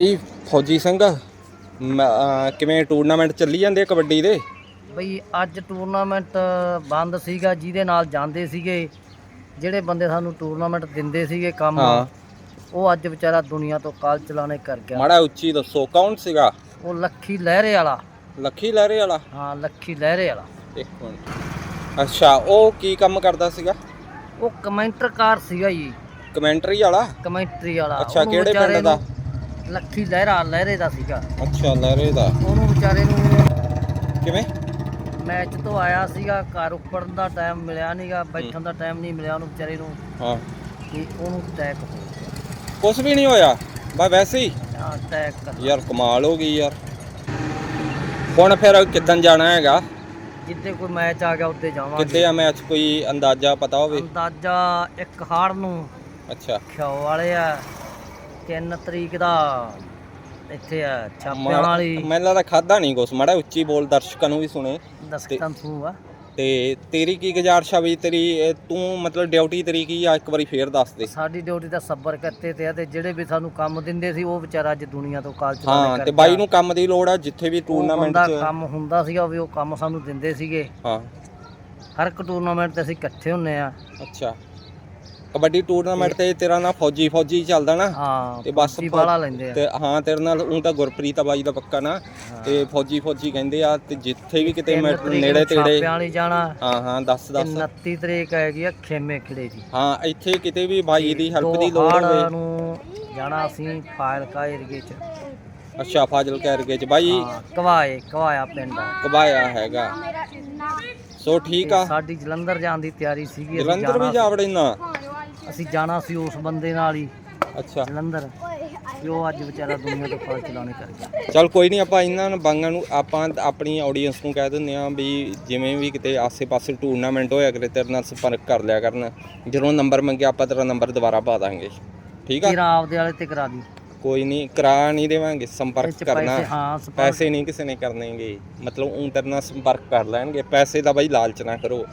ਇਹ ਫੌਜੀ ਸਿੰਘ ਮ- ਅਹ ਕਿਵੇਂ ਟੂਰਨਾਮੈਂਟ ਚੱਲੀ ਜਾਂਦੇ ਆ ਕਬੱਡੀ ਦੇ? ਬਈ ਅੱਜ ਟੂਰਨਾਮੈਂਟ ਬੰਦ ਸੀਗਾ ਜਿਹਦੇ ਨਾਲ ਜਾਂਦੇ ਸੀਗੇ ਜਿਹੜੇ ਬੰਦੇ ਸਾਨੂੰ ਟੂਰਨਾਮੈਂਟ ਦਿੰਦੇ ਸੀਗੇ ਕੰਮ ਹਾਂ। ਉਹ ਅੱਜ ਵਿਚਾਰਾ ਦੁਨੀਆ ਤੋਂ ਕਾਲ ਚਲਾਣੇ ਕਰ ਗਿਆ। ਮਾੜਾ ਉੱਚੀ ਦੱਸੋ ਕੌਣ ਸੀਗਾ? ਉਹ ਲੱਖੀ ਲਹਿਰੇ ਵਾਲਾ। ਲੱਖੀ ਲਹਿਰੇ ਵਾਲਾ? ਹਾਂ ਲੱਖੀ ਲਹਿਰੇ ਵਾਲਾ। ਇੱਕ ਮਿੰਟ। ਅੱਛਾ ਉਹ ਕੀ ਕੰਮ ਕਰਦਾ ਸੀਗਾ? ਉਹ ਕਮੈਂਟਰਕਾਰ ਸੀਗਾ ਜੀ। ਕਮੈਂਟਰੀ ਵਾਲਾ? ਕਮੈਂਟਰੀ ਵਾਲਾ। ਅੱਛਾ ਉਹਨੂੰ ਕਿਹੜੇ ਵਿਚਾਰੇ ਪਿੰਡ ਦਾ? ਨੂੰ ਲੱਖੀ ਲਹਿਰਾ ਲਹਿਰੇ ਦਾ ਸੀਗਾ। ਅੱਛਾ ਲਹਿਰੇ ਦਾ। ਉਹਨੂੰ ਵਿਚਾਰੇ ਨੂੰ ਕਿਵੇਂ? ਮੈਚ ਤੋਂ ਆਇਆ ਸੀਗਾ ਘਰ ਉੱਪੜਨ ਦਾ ਟਾਈਮ ਮਿਲਿਆ ਨਹੀਂਗਾ ਬੈਠਣ ਦਾ ਟਾਈਮ ਨਹੀਂ ਮਿਲਿਆ ਉਹਨੂੰ ਵਿਚਾਰੇ ਨੂੰ। ਹਾਂ। ਕਿ ਉਹਨੂੰ ਅਟੈਕ ਹੋ ਗਿਆ। ਕੁਝ ਵੀ ਨਹੀਂ ਹੋਇਆ। ਬਸ ਵੈਸੇ ਹੀ। ਹਾਂ ਅਟੈਕ ਕਰ ਯਾਰ ਕਮਾਲ ਹੋ ਗਈ ਯਾਰ। ਹੁਣ ਫਿਰ ਕਿੱਦਣ ਜਾਣਾ ਹੈਗਾ? ਜਿੱਦੇ ਕੋਈ ਮੈਚ ਆ ਗਿਆ ਉੱਤੇ ਜਾਵਾਂਗੇ। ਕਿੱਥੇ ਆ ਮੈਚ? ਕੋਈ ਅੰਦਾਜ਼ਾ ਪਤਾ ਹੋਵੇ? ਅੰਦਾਜ਼ਾ ਇੱਕ ਹਾੜ ਨੂੰ ਅੱਛਾ। ਖਿਓ ਵਾਲੇ ਆ। 3 ਤਰੀਕ ਦਾ। ਇੱਥੇ ਆ ਛਾਪਿਆਂ ਵਾਲੀ। ਮੈਨੂੰ ਲੱਗਦਾ ਖਾਦਾ ਨਹੀਂ ਕੁਛ ਮਾੜਾ ਉੱਚੀ ਬੋਲ ਦਰਸ਼ਕਾਂ ਨੂੰ ਵੀ ਸੁਣੇ। ਦਸਤਾਂ ਸੂ ਆ। ਤੇ ਤੇਰੀ ਕੀ ਗੁਜ਼ਾਰਿਸ਼ ਆ ਵੀ ਤੇਰੀ ਇਹ ਤੂੰ ਮਤਲਬ ਡਿਊਟੀ ਤੇਰੀ ਕੀ ਆ? ਇੱਕ ਵਾਰੀ ਫੇਰ ਦੱਸ ਦੇ। ਸਾਡੀ ਡਿਊਟੀ ਦਾ ਸੱਬਰ ਕਰਤੇ ਤੇ ਆ ਤੇ ਜਿਹੜੇ ਵੀ ਸਾਨੂੰ ਕੰਮ ਦਿੰਦੇ ਸੀ ਉਹ ਵਿਚਾਰਾ ਅੱਜ ਦੁਨੀਆ ਤੋਂ ਕਾਲ ਹਾਂ ਚਲਾਣੇ ਤੇ ਬਾਈ ਨੂੰ ਕੰਮ ਦੀ ਲੋੜ ਆ ਜਿੱਥੇ ਵੀ ਟੂਰਨਾਮੈਂਟ ਟੂਰਨਾਮੈਂਟ 'ਚ। ਕੰਮ ਹੁੰਦਾ ਸੀਗਾ ਵੀ ਉਹ ਕੰਮ ਸਾਨੂੰ ਦਿੰਦੇ ਸੀਗੇ। ਹਾਂ। ਹਰ ਇੱਕ ਟੂਰਨਾਮੈਂਟ ਤੇ ਅਸੀਂ ਇਕੱਠੇ ਹੁੰਨੇ ਆ। ਅੱਛਾ। ਕਬੱਡੀ ਟੂਰਨਾਮੈਂਟ ਤੇ ਤੇਰਾ ਨਾ ਫੌਜੀ ਫੌਜੀ ਚੱਲਦਾ ਨਾ। ਹਾਂ ਤੇ ਬਸ ਫੌਜੀ ਫੌ- ਵਾਲਾ ਲੈਂਦੇ ਆ। ਤੇ ਹਾਂ ਤੇਰੇ ਨਾਲ ਉਹ ਤਾਂ ਗੁਰਪ੍ਰੀਤ ਆ ਬਾਈ ਦਾ ਪੱਕਾ ਨਾ। ਤੇ ਫੌਜੀ ਫੌਜੀ ਕਹਿੰਦੇ ਆ ਤੇ ਜਿੱਥੇ ਵੀ ਕਿਤੇ ਮੈਂ ਨੇੜੇ ਤੇੜੇ ਛਾਪਿਆਂ ਵਾਲੀ ਜਾਣਾ। ਹਾਂ ਹਾਂ ਦੱਸ ਦੱਸ। 29 ਤਰੀਕ ਹੈਗੀ ਆ ਖੇਮੇ ਖਿੜੇ ਦੀ। ਹਾਂ ਇੱਥੇ ਕਿਤੇ ਵੀ ਬਾਈ ਦੀ ਹੈਲਪ ਦੋ ਲੋੜ ਹੋਵੇ। ਨੂੰ ਜਾਣਾ ਅਸੀਂ ਫਾਇਲਕਾ ਏਰੀਏ ਚ। ਅੱਛਾ ਫਾਜ਼ਲ ਕੈਰਗੇ ਚ। ਬਾਈ ਕਵਾਏ ਕਵਾਇਆ ਪਿੰਡ ਆ। ਕਬਾਇਆ ਹੈਗਾ। ਸੋ ਠੀਕ ਆ। ਸਾਡੀ ਜਲੰਧਰ ਜਾਣ ਦੀ ਤਿਆਰੀ ਸੀਗੀ ਜਲੰਧਰ ਵੀ ਜਾ ਵੜੇ ਨਾ ਸੀ- ਅਸੀਂ ਜਾਣਾ ਸੀ ਉਸ ਬੰਦੇ ਨਾਲ ਹੀ ਅੱਛਾ। ਜਲੰਧਰ ਤੇ ਉਹ ਅੱਜ ਵਿਚਾਰਾ ਦੁਨੀਆ ਤੋਂ ਕਾਲ ਚਲਾਣੇ ਕਰ ਗਿਆ। ਚਲ ਕੋਈ ਨਹੀਂ ਆਪਾਂ ਇਹਨਾਂ ਨੂੰ ਬਾਂਗਾਂ ਨੂੰ ਆਪਾਂ ਆਪਣੀ ਆਡੀਅנס ਨੂੰ ਕਹਿ ਦਿੰਦੇ ਆ ਵੀ ਜਿਵੇਂ ਵੀ ਕਿਤੇ ਆਸੇ-ਪਾਸੇ ਟੂਰਨਾਮੈਂਟ ਹੋਇਆ ਕਰੇ ਤੇਰੇ ਨਾਲ ਸੰਪਰਕ ਕਰ ਲਿਆ ਕਰਨ। ਜਦੋਂ ਨੰਬਰ ਮੰਗਿਆ ਆਪਾਂ ਤੇਰਾ ਨੰਬਰ ਦੁਬਾਰਾ ਪਾ ਦਾਂਗੇ। ਠੀਕ ਆ? ਤੇਰਾ ਆਪਦੇ ਵਾਲੇ ਤੇ ਕਰਾ ਦੀ। ਕੋਈ ਨਹੀਂ ਕਰਾ ਨਹੀਂ ਦੇਵਾਂਗੇ ਸੰਪਰਕ ਕਰਨਾ। ਪੈਸੇ ਨਹੀਂ ਕਿਸੇ ਨੇ ਕਰਨੇਗੇ। ਮਤਲਬ ਉਹ ਤੇਰੇ ਨਾਲ ਸੰਪਰਕ ਕਰ ਲੈਣਗੇ। ਪੈਸੇ ਦਾ ਬਾਈ ਲਾਲਚ ਨਾ ਕਰੋ।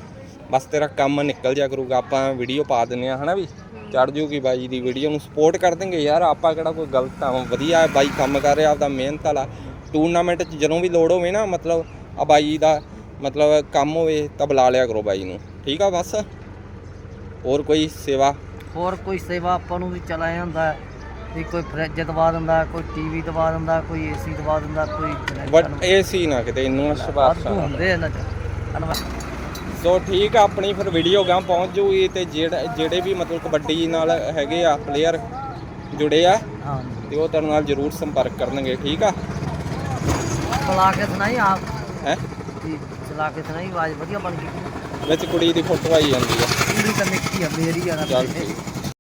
ਬਸ ਤੇਰਾ ਕੰਮ ਨਿਕਲ ਜਾ ਕਰੂਗਾ ਆਪਾਂ ਵੀਡੀਓ ਪਾ ਦਿੰਨੇ ਆ ਹਨਾ ਵੀ? ਚੜ ਜੂਗੀ ਬਾਈ ਦੀ ਵੀਡੀਓ ਨੂੰ ਸਪੋਰਟ ਕਰ ਦੇਂਗੇ ਯਾਰ ਆਪਾਂ ਕਿਹੜਾ ਕੋਈ ਗਲਤ ਆ ਵਧੀਆ ਬਾਈ ਕੰਮ ਕਰ ਰਿਹਾ ਆਪਦਾ ਮਿਹਨਤ ਵਾਲਾ। ਟੂਰਨਾਮੈਂਟ 'ਚ ਜਦੋਂ ਵੀ ਲੋੜ ਹੋਵੇ ਨਾ ਮਤਲਬ ਆ ਬਾਈ ਦਾ ਮਤਲਬ ਕੰਮ ਹੋਵੇ ਤਾਂ ਬੁਲਾ ਲਿਆ ਕਰੋ ਬਾਈ ਨੂੰ ਠੀਕ ਆ ਬਸ? ਹੋਰ ਕੋਈ ਸੇਵਾ? ਹੋਰ ਕੋਈ ਸੇਵਾ ਆਪਾਂ ਨੂੰ ਵੀ ਚਲਾਇਆ ਹੁੰਦਾ ਵੀ ਕੋਈ ਫਰਿੱਜ ਦਵਾ ਦਿੰਦਾ ਕੋਈ ਟੀਵੀ ਦਵਾ ਦਿੰਦਾ ਕੋਈ ਏਸੀ ਦਵਾ ਦਿੰਦਾ ਕੋਈ ਬਟ connection ਇਹ ਸੀ ਨਾ ਕਿਤੇ ਇਹਨੂੰ ਸ਼ਬਾਸ਼ ਹੁੰਦੇ ਇਹਨਾਂ ਚ। ਸੋ ਠੀਕ ਆ ਆਪਣੀ ਫਿਰ ਵੀਡੀਓ ਗਾਂ ਪਹੁੰਚ ਜੂਗੀ ਤੇ ਜਿਹੜੇ ਜਿਹੜੇ ਵੀ ਮਤਲਬ ਕਬੱਡੀ ਨਾਲ ਹੈਗੇ ਆ ਪਲੇਅਰ ਜੁੜੇ ਆ ਹਾਂ ਤੇ ਉਹ ਤੇਰੇ ਨਾਲ ਜ਼ਰੂਰ ਸੰਪਰਕ ਕਰਨਗੇ ਠੀਕ ਆ? ਚਲਾ ਕੇ ਸੁਣਾਈ ਆਪ। ਹੈ? ਚਲਾ ਕੇ ਸੁਣਾਈ ਆਵਾਜ਼ ਵਧੀਆ ਬਣ ਗਈ। ਵਿੱਚ ਕੁੜੀ ਦੀ ਫੋਟੋ ਆਈ ਜਾਂਦੀ ਆ। ਪੂਰੀ ਤਾਂ ਨਿੱਕੀ ਆ ਮੇਰੀ ਆ ਨਾ। ਚੱਲ ਮੇਰੇ। ਠੀਕ।